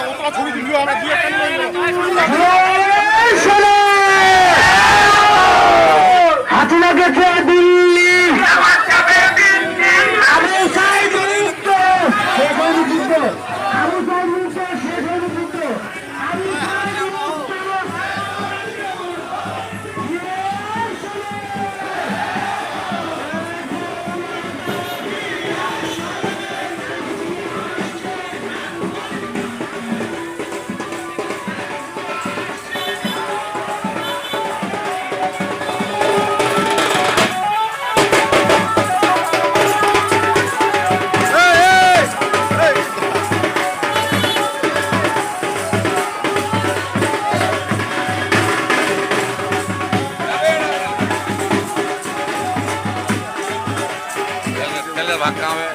আমরা ছবি তুলবি আমরা দিয়ে വാക്കാവ്